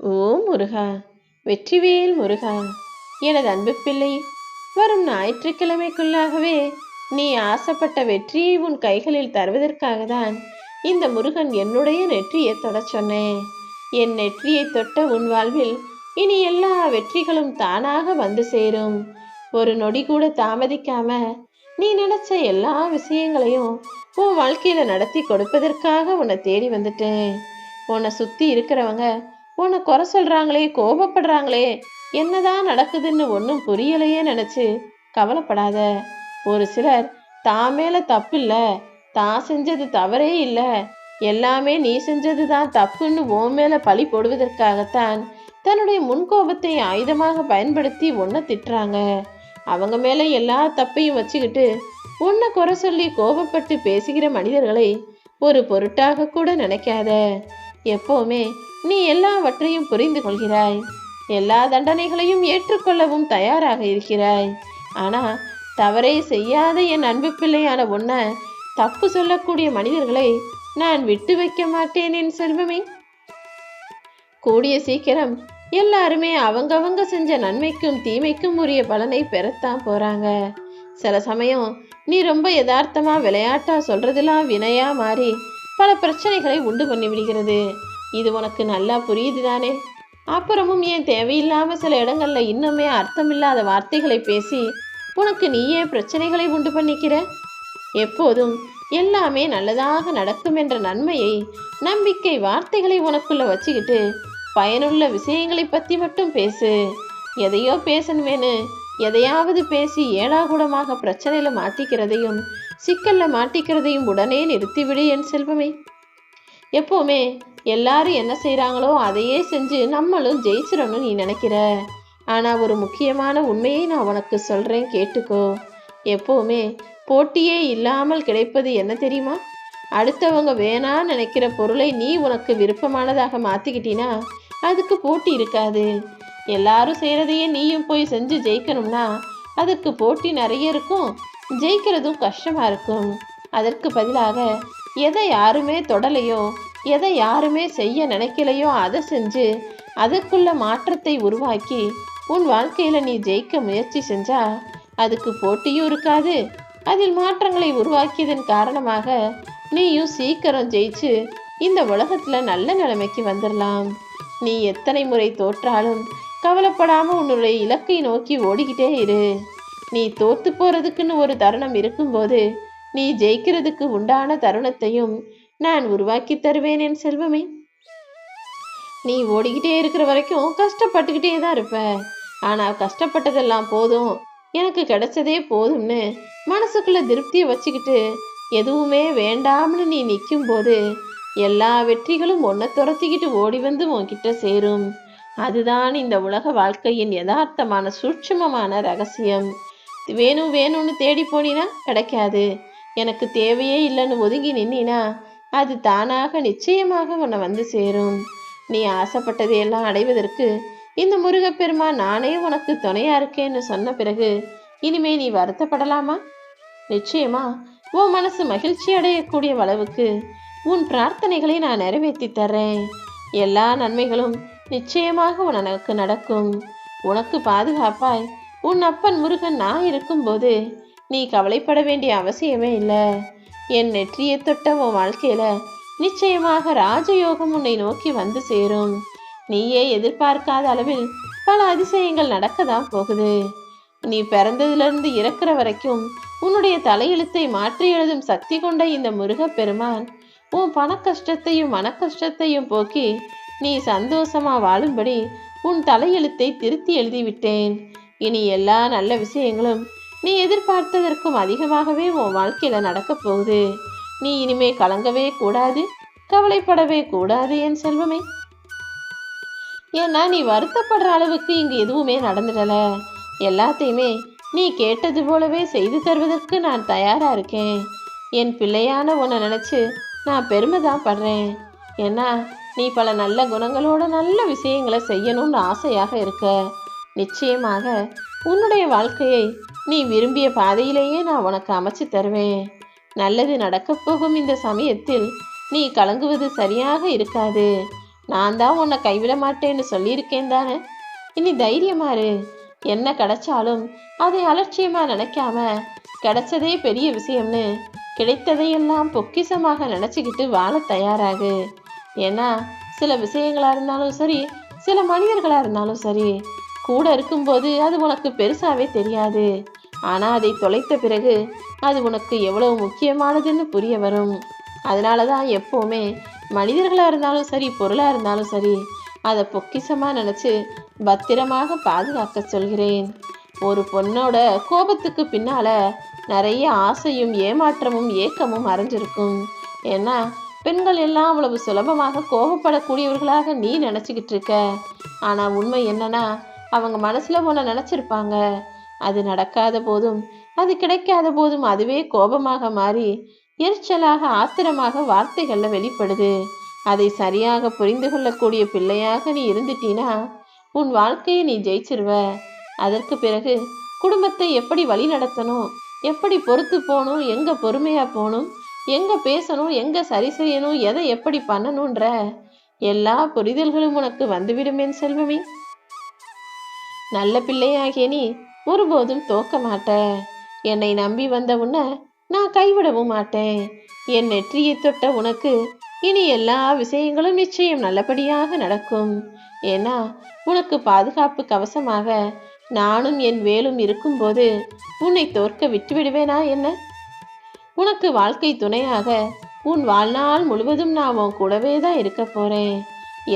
ஓ முருகா வெற்றிவேல் முருகா எனது அன்பு பிள்ளை வரும் ஞாயிற்றுக்கிழமைக்குள்ளாகவே நீ ஆசைப்பட்ட வெற்றியை உன் கைகளில் தருவதற்காக தான் இந்த முருகன் என்னுடைய நெற்றியை தொடச் சொன்னேன். என் நெற்றியை தொட்ட உன் வாழ்வில் இனி எல்லா வெற்றிகளும் தானாக வந்து சேரும். ஒரு நொடி கூட தாமதிக்காம நீ நினைச்ச எல்லா விஷயங்களையும் உன் வாழ்க்கையில நடத்தி கொடுப்பதற்காக உன்னை தேடி வந்துட்டேன். உன்னை சுத்தி இருக்கிறவங்க உன்னை குறை சொல்றாங்களே கோபப்படுறாங்களே என்னதான் நடக்குதுன்னு ஒன்றும் புரியலையே நினைச்சு கவலைப்படாத. ஒரு சிலர் தான் மேல தப்பு இல்ல தான் செஞ்சது தவறே இல்ல எல்லாமே நீ செஞ்சது தான் தப்புன்னு ஓ மேல பழி போடுவதற்காகத்தான் தன்னுடைய முன்கோபத்தை ஆயுதமாக பயன்படுத்தி ஒன்றை திட்டுறாங்க. அவங்க மேல எல்லா தப்பையும் வச்சுக்கிட்டு உன்னை குறை சொல்லி கோபப்பட்டு பேசுகிற மனிதர்களை ஒரு பொருட்டாக கூட நினைக்காத. எப்போவுமே நீ எல்லாவற்றையும் புரிந்து கொள்கிறாய். எல்லா தண்டனைகளையும் ஏற்றுக்கொள்ளவும் தயாராக இருக்கிறாய். ஆனால் தவறே செய்யாத என் அன்பு பிள்ளையான உன்னை தப்பு சொல்லக்கூடிய மனிதர்களை நான் விட்டு வைக்க மாட்டேன் என் செல்வமே. கூடிய சீக்கிரம் எல்லாருமே அவங்கவங்க செஞ்ச நன்மைக்கும் தீமைக்கும் உரிய பலனை பெறத்தான் போறாங்க. சில சமயம் நீ ரொம்ப யதார்த்தமா விளையாட்டா சொல்றதெல்லாம் வினையா மாறி பல பிரச்சனைகளை உண்டு பண்ணி விடுகிறது. இது உனக்கு நல்லா புரியுது தானே? அப்புறமும் ஏன் தேவையில்லாம சில இடங்கள்ல இன்னுமே அர்த்தமில்லாத வார்த்தைகளை பேசி உனக்கு நீயே பிரச்சனைகளை உண்டு பண்ணிக்கிற? எப்போதும் எல்லாமே நல்லதாக நடக்கும் என்ற நன்மையை நம்பிக்கை வார்த்தைகளை உனக்குள்ள வச்சுக்கிட்டு பயனுள்ள விஷயங்களை பத்தி மட்டும் பேசு. எதையோ பேசணுமேனு எதையாவது பேசி ஏழாகூடமாக பிரச்சனையில மாட்டிக்கிறதையும் சிக்கல்ல மாட்டிக்கிறதையும் உடனே நிறுத்திவிடு என் செல்வமே. எப்போவுமே எல்லாரும் என்ன செய்கிறாங்களோ அதையே செஞ்சு நம்மளும் ஜெயிச்சிடணும்னு நீ நினைக்கிற. ஆனால் ஒரு முக்கியமான உண்மையை நான் உனக்கு சொல்கிறேன் கேட்டுக்கோ. எப்போவுமே போட்டியே இல்லாமல் கிடைப்பது என்ன தெரியுமா? அடுத்தவங்க வேணான்னு நினைக்கிற பொருளை நீ உனக்கு விருப்பமானதாக மாத்திக்கிட்டினா அதுக்கு போட்டி இருக்காது. எல்லாரும் செய்கிறதையே நீயும் போய் செஞ்சு ஜெயிக்கணும்னா அதுக்கு போட்டி நிறைய இருக்கும். ஜெயிக்கிறதும் கஷ்டமாக இருக்கும். அதற்கு பதிலாக எதை யாருமே தொடலையோ எதை யாருமே செய்ய நினைக்கலையோ அதை செஞ்சு அதுக்குள்ள மாற்றத்தை உருவாக்கி உன் வாழ்க்கையில் நீ ஜெயிக்க முயற்சி செஞ்சா அதுக்கு போட்டியும் இருக்காது. அதில் மாற்றங்களை உருவாக்கியதன் காரணமாக நீயும் சீக்கிரம் ஜெயிச்சு இந்த உலகத்தில் நல்ல நிலைமைக்கு வந்துடலாம் நீ எத்தனை முறை தோற்றாலும் கவலைப்படாமல் உன்னுடைய இலக்கை நோக்கி ஓடிக்கிட்டே இரு. நீ தோத்து போகிறதுக்குன்னு ஒரு தருணம் இருக்கும்போது நீ ஜெயிக்கிறதுக்கு உண்டான தருணத்தையும் நான் உருவாக்கி தருவேன் என் செல்வமே. நீ ஓடிக்கிட்டே இருக்கிற வரைக்கும் கஷ்டப்பட்டுக்கிட்டே தான் இருப்ப. ஆனா கஷ்டப்பட்டதெல்லாம் போதும். எனக்கு கிடைச்சதே போதும்னு மனசுக்குள்ள திருப்தியை வச்சுக்கிட்டு எதுவுமே வேண்டாம்னு நீ நிற்கும் போது எல்லா வெற்றிகளும் ஒன்றை துரத்திக்கிட்டு ஓடி வந்து உன்கிட்ட சேரும். அதுதான் இந்த உலக வாழ்க்கையின் யதார்த்தமான சூட்சமமான ரகசியம். வேணும் வேணும்னு தேடி போனினா கிடைக்காது. எனக்கு தேவையே இல்லைன்னு ஒதுங்கி நின்னா அது தானாக நிச்சயமாக உன்னை வந்து சேரும். நீ ஆசைப்பட்டதையெல்லாம் அடைவதற்கு இந்த முருகப்பெருமான் நானே உனக்கு துணையா இருக்கேன்னு சொன்ன பிறகு இனிமே நீ வருத்தப்படலாமா? நிச்சயமா. உன் மனசு மகிழ்ச்சி அடையக்கூடிய அளவுக்கு உன் பிரார்த்தனைகளை நான் நிறைவேற்றி தர்றேன். எல்லா நன்மைகளும் நிச்சயமாக உனக்கு நடக்கும். உனக்கு பாதுகாப்பாய் உன் அப்பன் முருகன் நான் இருக்கும்போது நீ கவலைப்பட வேண்டிய அவசியமே இல்லை. என் நெற்றியை தொட்ட உன் வாழ்க்கையில நிச்சயமாக ராஜயோகம் உன்னை நோக்கி வந்து சேரும். நீயே எதிர்பார்க்காத அளவில் பல அதிசயங்கள் நடக்கதான் போகுது. நீ பிறந்ததிலிருந்து இறக்குற வரைக்கும் உன்னுடைய தலையெழுத்தை மாற்றி எழுதும் சக்தி கொண்ட இந்த முருகப் பெருமான் உன் பண கஷ்டத்தையும் மன கஷ்டத்தையும் போக்கி நீ சந்தோஷமா வாழும்படி உன் தலையெழுத்தை திருத்தி எழுதிவிட்டேன். இனி எல்லா நல்ல விஷயங்களும் நீ எதிர்பார்த்ததற்கும் அதிகமாகவே உன் வாழ்க்கையில நடக்கப் போகுது. நீ இனிமே கலங்கவே கூடாது கவலைப்படவே கூடாது என் செல்வமே. ஏன்னா நீ வருத்தப்படுற அளவுக்கு இங்கு எதுவுமே நடந்துடல. எல்லாத்தையுமே நீ கேட்டது போலவே செய்து தருவதற்கு நான் தயாரா இருக்கேன். என் பிள்ளையான உன்னை நினைச்சு நான் பெருமை தான் படுறேன். ஏன்னா நீ பல நல்ல குணங்களோட நல்ல விஷயங்களை செய்யணும்னு ஆசையாக இருக்க. நிச்சயமாக உன்னுடைய வாழ்க்கையை நீ விரும்பிய பாதையிலேயே நான் உனக்கு அமைச்சு தருவேன். நல்லது நடக்கப் போகும் இந்த சமயத்தில் நீ கலங்குவது சரியாக இருக்காது. நான் தான் உன்னை கைவிட மாட்டேன்னு சொல்லியிருக்கேன் தானே? இனி தைரியமா என்ன கிடைச்சாலும் அதை அலட்சியமா நினைக்காம கிடைச்சதே பெரிய விஷயம்னு கிடைத்ததையெல்லாம் பொக்கிஷமாக நினச்சிக்கிட்டு வாழ தயாராகு. ஏன்னா சில விஷயங்களாக இருந்தாலும் சரி சில மனிதர்களாக இருந்தாலும் சரி கூட இருக்கும்போது அது உனக்கு பெருசாகவே தெரியாது. ஆனால் அதை தொலைத்த பிறகு அது உனக்கு எவ்வளவு முக்கியமானதுன்னு புரிய வரும். அதனால தான் எப்போவுமே மனிதர்களாக இருந்தாலும் சரி பொருளாக இருந்தாலும் சரி அதை பொக்கிசமாக நினச்சி பத்திரமாக பாதுகாக்க சொல்கிறேன். ஒரு பொண்ணோட கோபத்துக்கு பின்னால் நிறைய ஆசையும் ஏமாற்றமும் ஏக்கமும் மறைஞ்சிருக்கும் ஏன்னா பெண்கள் எல்லாம் அவ்வளவு சுலபமாக கோபப்படக்கூடியவர்களாக நீ நினச்சிக்கிட்டு இருக்க. ஆனால் உண்மை என்னன்னா அவங்க மனசில் உன்னை நினச்சிருப்பாங்க. அது நடக்காத போதும் அது கிடைக்காத போதும் அதுவே கோபமாக மாறி எரிச்சலாக ஆத்திரமாக வார்த்தைகளில் வெளிப்படுது. அதை சரியாக புரிந்து கொள்ளக்கூடிய பிள்ளையாக நீ இருந்துட்டீனா உன் வாழ்க்கையை நீ ஜெயிச்சிருவ. அதற்கு பிறகு குடும்பத்தை எப்படி வழி நடத்தணும் எப்படி பொறுத்து போகணும் எங்க பொறுமையா போகணும் எங்க பேசணும் எங்க சரி செய்யணும் எதை எப்படி பண்ணணுன்ற எல்லா புரிதல்களும் உனக்கு வந்துவிடுமேன் செல்வமே. நல்ல பிள்ளையாகிய நீ ஒருபோதும் தோக்க மாட்ட என்னை நம்பி வந்த உன்னை நான் கைவிடவும் மாட்டேன். என் நெற்றியை தொட்ட உனக்கு இனி எல்லா விஷயங்களும் நிச்சயம் நல்லபடியாக நடக்கும். ஏன்னா உனக்கு பாதுகாப்பு கவசமாக நானும் என் வேலும் இருக்கும்போது உன்னை தோற்க விட்டு விடுவேனா என்ன? உனக்கு வாழ்க்கை துணையாக உன் வாழ்நாள் முழுவதும் நான் உன் கூடவே தான் இருக்க போறேன்.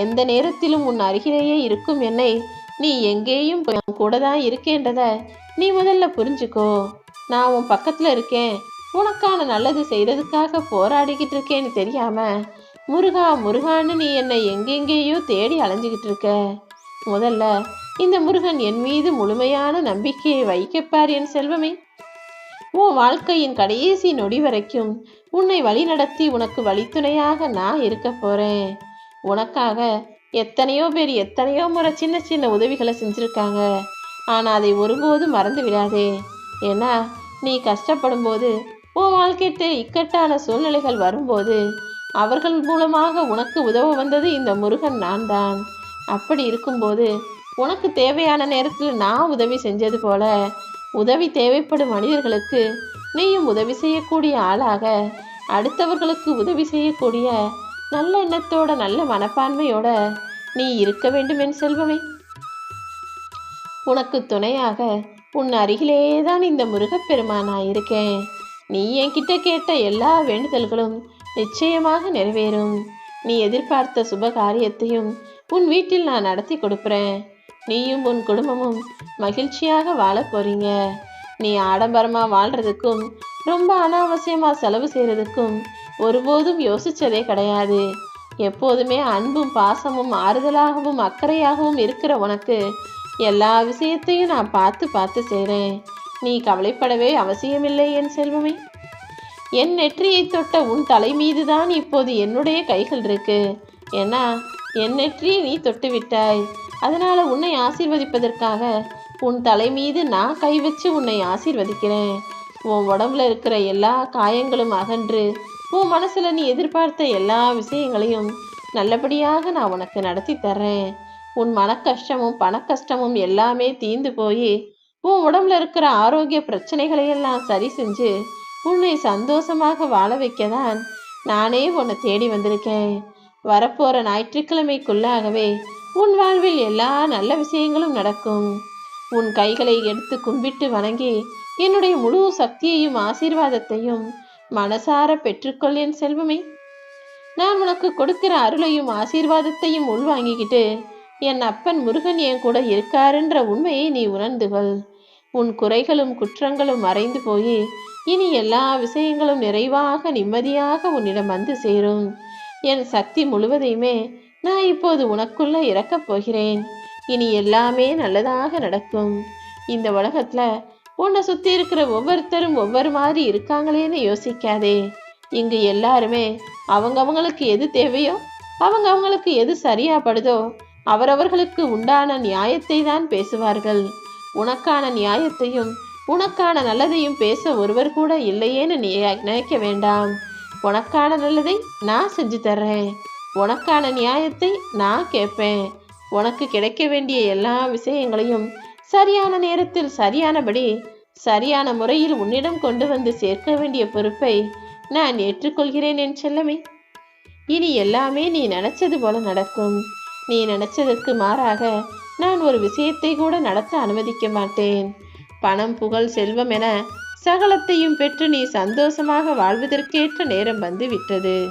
எந்த நேரத்திலும் உன் அருகிலேயே இருக்கும் என்னை நீ எங்கேயும் உன் கூட தான் இருக்கேன்றத நீ முதல்ல புரிஞ்சுக்கோ. நான் உன் பக்கத்துல இருக்கேன். உனக்கான நல்லது செய்யறதுக்காக போராடிக்கிட்டு இருக்கேன்னு தெரியாம முருகா முருகான்னு நீ என்னை எங்கெங்கேயோ தேடி அலைஞ்சுக்கிட்டு இருக்க. முதல்ல இந்த முருகன் என் மீது முழுமையான நம்பிக்கையை வைக்கப்பார் என் செல்வமே. உன் வாழ்க்கையின் கடைசி நொடி வரைக்கும் உன்னை வழிநடத்தி உனக்கு வழித்துணையாக நான் இருக்க போறேன். உனக்காக எத்தனையோ பேர் எத்தனையோ முறை சின்ன சின்ன உதவிகளை செஞ்சுருக்காங்க. ஆனால் அதை ஒருபோதும் மறந்து விடாதே ஏன்னா நீ கஷ்டப்படும் போது உன் வாழ்க்கையிட்ட இக்கட்டான சூழ்நிலைகள் வரும்போது அவர்கள் மூலமாக உனக்கு உதவ வந்தது இந்த முருகன் நான் தான் அப்படி இருக்கும்போது உனக்கு தேவையான நேரத்தில் நான் உதவி செஞ்சது போல உதவி தேவைப்படும் மனிதர்களுக்கு நீயும் உதவி செய்யக்கூடிய ஆளாக அடுத்தவர்களுக்கு உதவி செய்யக்கூடிய நல்ல எண்ணத்தோட நல்ல மனப்பான்மையோட நீ இருக்க வேண்டும் என் செல்வமே. உனக்கு துணையாக உன் அருகிலேயே தான் இந்த முருகப்பெருமானா இருக்கேன். நீ என்கிட்ட கேட்ட எல்லா வேண்டுதல்களும் நிச்சயமாக நிறைவேறும். நீ எதிர்பார்த்த சுப காரியத்தையும் உன் வீட்டில் நான் நடத்தி கொடுப்பேன் நீயும் உன் குடும்பமும் மகிழ்ச்சியாக வாழ போறீங்க. நீ ஆடம்பரமாக வாழ்றதுக்கும் ரொம்ப அனாவசியமாக செலவு செய்கிறதுக்கும் ஒருபோதும் யோசிச்சதே கிடையாது. எப்போதுமே அன்பும் பாசமும் ஆறுதலாகவும் அக்கறையாகவும் இருக்கிற உனக்கு எல்லா விஷயத்தையும் நான் பார்த்து பார்த்து செய்கிறேன் நீ கவலைப்படவே அவசியமில்லை என் செல்வமே. என் நெற்றியை தொட்ட உன் தலை மீதுதான் இப்போது என்னுடைய கைகள் இருக்கு. ஏன்னா என் நெற்றியை நீ தொட்டு விட்டாய். அதனால உன்னை ஆசீர்வதிப்பதற்காக உன் தலை மீது நான் கை வச்சு உன்னை ஆசீர்வதிக்கிறேன். உன் உடம்புல இருக்கிற எல்லா காயங்களும் அகன்று உன் மனசுல நீ எதிர்பார்த்த எல்லா விஷயங்களையும் நல்லபடியாக நான் உனக்கு நடத்தி தர்றேன். உன் மன கஷ்டமும் பண கஷ்டமும் எல்லாமே தீந்து போய் உன் உடம்புல இருக்கிற ஆரோக்கிய பிரச்சனைகளையெல்லாம் சரி செஞ்சு உன்னை சந்தோஷமாக வாழ வைக்கதான் நானே உன்னை தேடி வந்திருக்கேன். வரப்போற ஞாயிற்றுக்கிழமைக்குள்ளாகவே உன் வாழ்வில் எல்லா நல்ல விஷயங்களும் நடக்கும். உன் கைகளை எடுத்து கும்பிட்டு வணங்கி என்னுடைய முழு சக்தியையும் ஆசீர்வாதத்தையும் மனசார பெற்றுக்கொள் என் செல்வமே. நான் உனக்கு கொடுக்கிற அருளையும் ஆசீர்வாதத்தையும் உள்வாங்கிக்கிட்டு என் அப்பன் முருகன் என் கூட இருக்காருன்ற உண்மையை நீ உணர்ந்து கொள். உன் குறைகளும் குற்றங்களும் மறைந்து போய் இனி எல்லா விஷயங்களும் நிறைவாக நிம்மதியாக உன்னிடம் வந்து சேரும். என் சக்தி முழுவதையுமே நான் இப்போது உனக்குள்ள இறக்கப் போகிறேன். இனி எல்லாமே நல்லதாக நடக்கும். இந்த உலகத்துல உன்னை சுத்தி இருக்கிற ஒவ்வொருத்தரும் ஒவ்வொரு மாதிரி இருக்காங்களேன்னு யோசிக்காதே. இங்கு எல்லாருமே அவங்க அவங்களுக்கு எது தேவையோ அவங்க அவங்களுக்கு எது சரியா படுதோ அவரவர்களுக்கு உண்டான நியாயத்தை தான் பேசுவார்கள். உனக்கான நியாயத்தையும் உனக்கான நல்லதையும் பேச ஒருவர் கூட இல்லையேன்னு நினைக்க வேண்டாம். உனக்கான நல்லதை நான் செஞ்சு தர்றேன். உனக்கான நியாயத்தை நான் கேட்பேன். உனக்கு கிடைக்க வேண்டிய எல்லா விஷயங்களையும் சரியான நேரத்தில் சரியானபடி சரியான முறையில் உன்னிடம் கொண்டு வந்து சேர்க்க வேண்டிய பொறுப்பை நான் ஏற்றுக்கொள்கிறேன் என் செல்லமே. இனி எல்லாமே நீ நினைச்சது போல நடக்கும். நீ நினைச்சதற்கு மாறாக நான் ஒரு விஷயத்தை கூட நடத்த அனுமதிக்க மாட்டேன். பணம் புகழ் செல்வம் என சகலத்தையும் பெற்று நீ சந்தோஷமாக வாழ்வதற்கேற்ற நேரம் வந்து விட்டது.